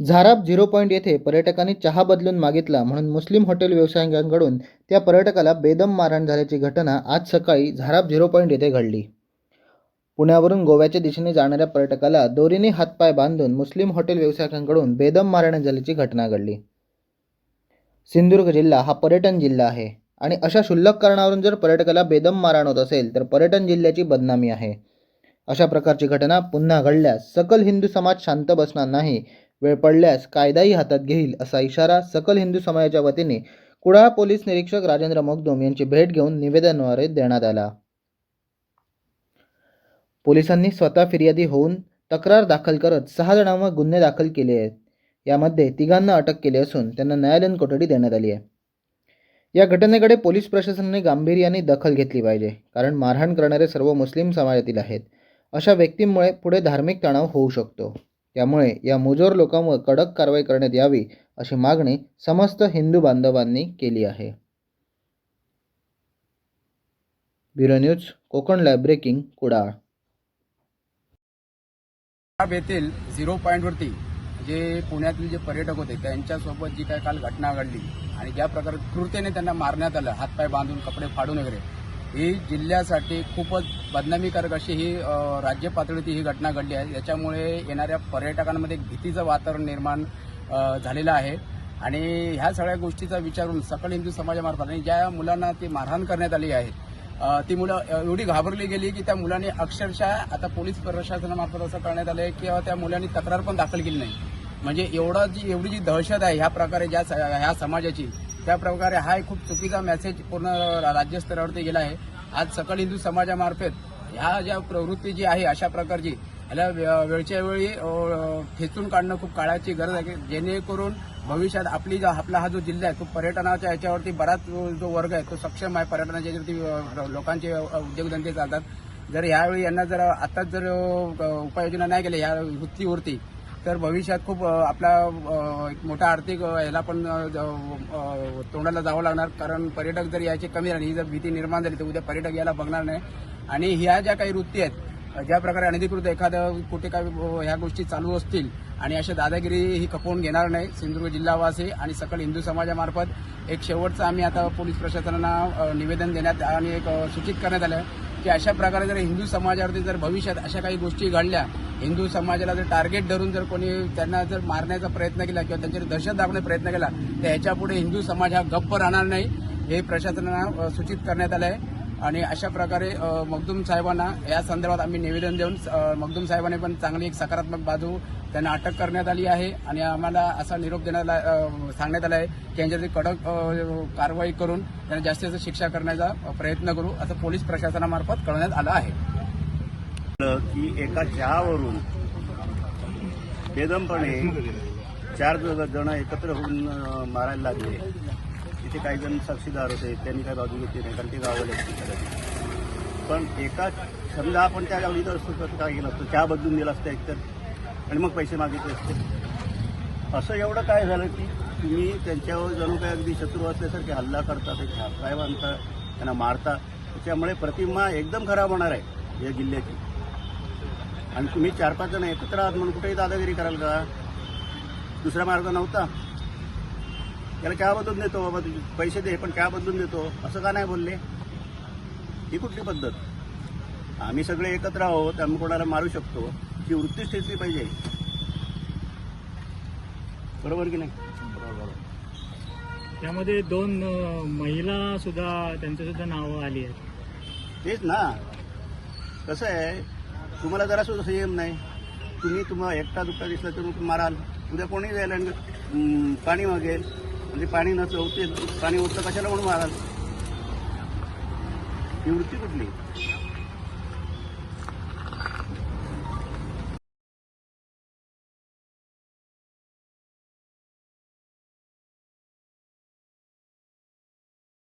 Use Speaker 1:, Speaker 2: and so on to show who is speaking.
Speaker 1: Zarap zero point येथे पर्यटकांनी चहा बदलून मागितला म्हणून मुस्लिम हॉटेल व्यावसायिकांकडून त्या पर्यटकाला बेदम मारहाण झाल्याची घटना आज सकाळी झाराप झिरो पॉईंट येथे घडली. पुण्यावरून गोव्याच्या दिशेने जाणाऱ्या पर्यटकाला दोरीने हातपाय बांधून मुस्लिम हॉटेल व्यावसायिकांकडून बेदम मारहाण झाल्याची घटना घडली. सिंधुदुर्ग जिल्हा हा पर्यटन जिल्हा आहे आणि अशा क्षुल्लक कारणावरून जर पर्यटकाला बेदम मारहाण होत असेल तर पर्यटन जिल्ह्याची बदनामी आहे. अशा प्रकारची घटना पुन्हा घडल्यास सकल हिंदू समाज शांत बसणार नाही वेळ पडल्यास कायदाही हातात घेईल असा इशारा सकल हिंदू समाजाच्या वतीने कुडाळ पोलीस निरीक्षक राजेंद्र मगदूम यांची भेट घेऊन निवेदनाद्वारे देण्यात आला. पोलिसांनी स्वतः फिर्यादी होऊन तक्रार दाखल करत सहा जणांवर गुन्हे दाखल केले आहेत. यामध्ये तिघांना अटक केली असून त्यांना न्यायालयीन कोठडी देण्यात आली आहे. या घटनेकडे पोलीस प्रशासनाने गांभीर्याने दखल घेतली पाहिजे कारण मारहाण करणारे सर्व मुस्लिम समाजातील आहेत. अशा व्यक्तींमुळे पुढे धार्मिक तणाव होऊ शकतो. त्यामुळे या मुजोर लोकांवर कडक कारवाई करण्यात यावी अशी मागणी समस्त हिंदू बांधवांनी केली आहे. Bureau news Konkan live breaking Kudal.
Speaker 2: येथील झिरो पॉईंटवरती जे पुण्यातील जे पर्यटक होते त्यांच्यासोबत जी काही काल घटना घडली आणि ज्या प्रकारे क्रूरतेने त्यांना मारण्यात आलं हातपाय बांधून कपडे फाडून वगैरे ही जिल्ह्यासाठी खूपच बदनामीकारक अशी ही राज्य पातळीची ही घटना घडली आहे. याच्यामुळे येणाऱ्या पर्यटकांमध्ये भीतीचं वातावरण निर्माण झालेलं आहे. आणि ह्या सगळ्या गोष्टीचा विचार करून सकल हिंदू समाजामार्फत आणि ज्या मुलांना ती मारहाण करण्यात आली आहे ती मुलं एवढी घाबरली गेली की त्या मुलांनी अक्षरशः आता पोलीस प्रशासनामार्फत असं करण्यात आलं आहे किंवा त्या मुलांनी तक्रार पण दाखल केली नाही. म्हणजे एवढा जी एवढी जी दहशत आहे ह्या प्रकारे ज्या स- ह्या समाजाची त्या प्रकारे हा एक खूप चुकीचा मेसेज पूर्ण राज्यस्तरावरती गेला आहे. आज सकल हिंदू समाजामार्फत ह्या ज्या प्रवृत्ती जी आहे अशा प्रकारची ह्याला वे- वेळच्या वेळी खेचून काढणं खूप काळाची गरज आहे. जेणेकरून भविष्यात आपली जो आपला हा जो जिल्हा आहे तो पर्यटनाच्या याच्यावरती बराच जो वर्ग आहे तो सक्षम आहे. पर्यटनाच्या याच्यावरती लोकांचे उद्योगधंदे चालतात. जर यावेळी यांना जर आताच जर उपाययोजना नाही केल्या या वृत्तीवरती तर भविष्यात खूप आपला एक मोठा आर्थिक ह्याला याला पण तोंडाला जावं लागणार. कारण पर्यटक जर याची कमी झाली ही जर भीती निर्माण झाली तर उद्या पर्यटक याला बघणार नाही. आणि ह्या ज्या काही वृत्ती आहेत ज्या प्रकारे अनधिकृत एखादं कुठे काही ह्या गोष्टी चालू असतील आणि अशा दादागिरी ही खपवून घेणार नाही सिंधुदुर्ग जिल्हावासी आणि सकल हिंदू समाजामार्फत एक शेवटचं आम्ही आता पोलीस प्रशासनाला निवेदन देण्यात आणि एक सूचित करण्यात आलं की अशा प्रकारे जर हिंदू समाजावरती जर भविष्यात अशा काही गोष्टी घडल्या हिंदू समाजाला जर टार्गेट धरून जर कोणी त्यांना जर मारण्याचा प्रयत्न केला किंवा त्यांच्यावर दहशत दाखवण्याचा प्रयत्न केला तर ह्याच्यापुढे हिंदू समाज हा गप्प राहणार नाही हे प्रशासनाला सूचित करण्यात आलं आहे आणि अशा प्रकारे मखदूम साहेबांना या संदर्भात आम्ही निवेदन देऊन मखदूम साहेबांनी पण चांगली एक सकारात्मक बाजू त्यांना अटक करण्यात आली आहे. आणि आम्हाला असा निरोप देण्यात सांगण्यात आला आहे की यांच्यावरती कडक कारवाई करून त्यांना जास्तीत जास्त शिक्षा करण्याचा प्रयत्न करू असं पोलीस प्रशासनामार्फत कळवण्यात आलं आहे.
Speaker 3: की एका चहावरून बेदमपणे चार जण एकत्र होऊन मारायला लागले. तिथे काही जण साक्षीदार होते त्यांनी काही बाजू घेतली नाही कारण ते गावाला पण एका समजा आपण त्या गावी इथं असतो तर काय केलं असतं चहा बदलून दिला असतं एकतर. आणि मग पैसे मागितले असते. असं एवढं काय झालं की तुम्ही त्यांच्यावर जणू काय अगदी शत्रू असल्यासारखे हल्ला करता ते काय बांधता त्यांना मारता. त्याच्यामुळे प्रतिमा एकदम खराब होणार आहे या जिल्ह्याची. आणि तुम्ही चार पाच जण एकत्र आहात म्हणून कुठेही दादागिरी कराल का? दुसरा मार्ग नव्हता? त्याला चहा बदलून देतो बाबा तुझे पैसे दे पण चहा बदलून देतो? असं का नाही बोलले? ही कुठली पद्धत? आम्ही सगळे एकत्र आहोत आम्ही कोणाला मारू शकतो? ही वृत्तीच ठेचली पाहिजे. बरोबर की नाही?
Speaker 4: त्यामध्ये दोन महिला सुद्धा त्यांची सुद्धा नावं आली आहेत.
Speaker 3: तेच ना. कसं आहे तुम्हाला जरा सुद्धा संयम नाही. तुम्ही तुम्हाला एकटा दुखता दिसला तर मग माराल. उद्या कोणी जाईल आणि पाणी मागेल. म्हणजे पाणी नसलं होते पाणी होतं कशाला म्हणून माराल ही वृत्ती कुठली?